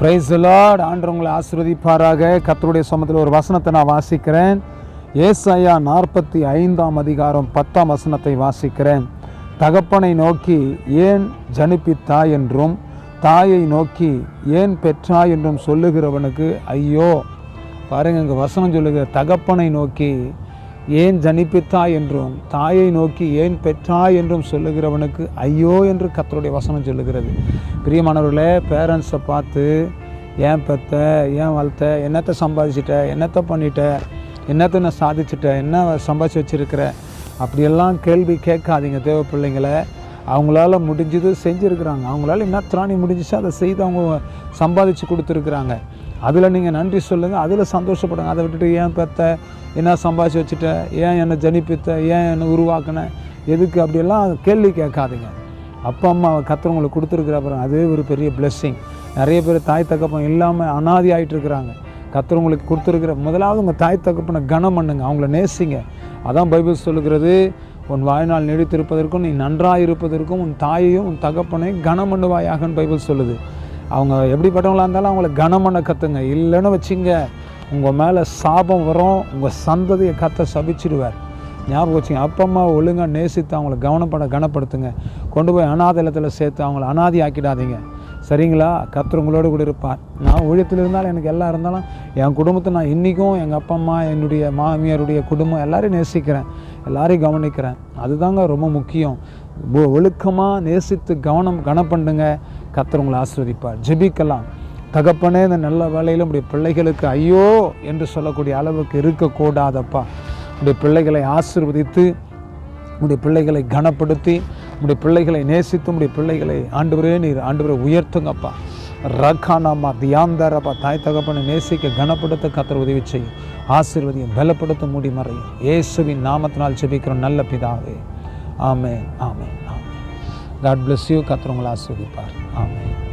Price Lord ஆண்டு உங்களை ஆசீர்வதிப்பாராக. கத்தருடைய சமத்தில் ஒரு வசனத்தை நான் வாசிக்கிறேன். ஏசாயா நாற்பத்தி ஐந்தாம் அதிகாரம் பத்தாம் வசனத்தை வாசிக்கிறேன். தகப்பனை நோக்கி ஏன் ஜனிப்பித்தாய் என்றும் தாயை நோக்கி ஏன் பெற்றாய் என்றும் சொல்லுகிறவனுக்கு ஐயோ பாருங்க இங்கே வசனம் சொல்லுகிற தகப்பனை நோக்கி ஏன் ஜனிப்பித்தாய் என்றும் தாயை நோக்கி ஏன் பெற்றாய் என்றும் சொல்லுகிறவனுக்கு ஐயோ என்று கத்தருடைய வசனம் சொல்லுகிறது. பிரியமானவர்களே பேரண்ட்ஸை பார்த்து ஏன் பெத்த? ஏன் வளர்த்த? என்னத்தை சம்பாதிச்சிட்ட? என்னத்தை பண்ணிட்ட? என்னத்தை நான் சாதிச்சிட்ட? என்ன சம்பாதிச்சு வச்சிருக்கிற? அப்படியெல்லாம் கேள்வி கேட்காதீங்க தேவ பிள்ளைங்களை. அவங்களால முடிஞ்சது செஞ்சுருக்குறாங்க. அவங்களால என்ன திராணி முடிஞ்சிச்சோ அதை செய்து அவங்க சம்பாதிச்சு கொடுத்துருக்குறாங்க. அதில் நீங்கள் நன்றி சொல்லுங்கள் அதில் சந்தோஷப்படுங்க. அதை விட்டுட்டு ஏன் பெத்த? என்ன சம்பாதிச்சு வச்சுட்ட? ஏன் என்னை ஜனிப்பித்த? ஏன் என்னை உருவாக்கின? எதுக்கு? அப்படியெல்லாம் கேள்வி கேட்காதீங்க. அப்பா அம்மா கத்துறவங்களுக்கு கொடுத்துருக்குற அப்புறம் அதே ஒரு பெரிய பிளெஸ்ஸிங் நிறைய பேர் தாய் தகப்பன் இல்லாமல் அனாதி ஆயிட்டு இருக்கிறாங்க. கத்துறவங்களுக்கு கொடுத்துருக்குற முதலாவது உங்கள் தாய் தகப்பனை கனம் பண்ணுங்க. அவங்கள நேசிங்க. அதான் பைபிள் சொல்லுகிறது உன் வாழ்நாள் நீடித்திருப்பதற்கும் நீ நன்றாக இருப்பதற்கும் உன் தாயையும் உன் தகப்பனையும் கனம் பண்ணுவாயாகன்னு பைபிள் சொல்லுது. அவங்க எப்படிப்பட்டவங்களாக இருந்தாலும் அவங்கள கனம் கத்துங்க. கற்றுங்க இல்லைன்னு வச்சுங்க உங்கள் மேலே சாபம் வரும் உங்கள் சந்ததியை கத்த சபிச்சிடுவார். ஞாபகம் வச்சுங்க அப்பா அம்மா ஒழுங்காக நேசித்து அவங்கள கவனப்பட கனப்படுத்துங்க. கொண்டு போய் அனாதலத்தில் சேர்த்து அவங்கள அனாதி ஆக்கிடாதீங்க சரிங்களா கத்துறவங்களோடு கூட இருப்பார். நான் ஊழியத்தில் இருந்தாலும் எனக்கு எல்லாம் இருந்தாலும் என் குடும்பத்தை நான் இன்றைக்கும் எங்கள் அப்பா அம்மா என்னுடைய மாமியாருடைய குடும்பம் எல்லாரையும் நேசிக்கிறேன். எல்லாரையும் கவனிக்கிறேன். அதுதாங்க ரொம்ப முக்கியம். ஒ- ஒழுக்கமாக நேசித்து கவனம் கனப்பண்ணுங்க. கத்தர் உங்களை ஆஸ்வதிப்பார் ஜெபிக்கலாம். தகப்பனே இந்த நல்ல வேலையில் உடைய பிள்ளைகளுக்கு ஐயோ என்று சொல்லக்கூடிய அளவுக்கு இருக்கக்கூடாதப்பா. உடைய பிள்ளைகளை ஆசிர்வதித்து உடைய பிள்ளைகளை கனப்படுத்தி உடைய பிள்ளைகளை நேசித்து உடைய பிள்ளைகளை ஆண்டவரே நீர் ஆண்டுவரை உயர்த்துங்கப்பா. ரக்கானாமா தியாந்தாரப்பா. தாய் தகப்பனை நேசிக்க கனப்படுத்த கத்தர் உதவி செய்யும். ஆசிர்வதியும் பலப்படுத்த மூடி மறையும். இயேசுவின் நாமத்தினால் ஜெபிக்கிறோம். நல்ல பிதாவே. ஆமே ஆமே காட் பிளஸ் யூ கத்தர் ஆஸ்வதிப்பார் ஆமாம்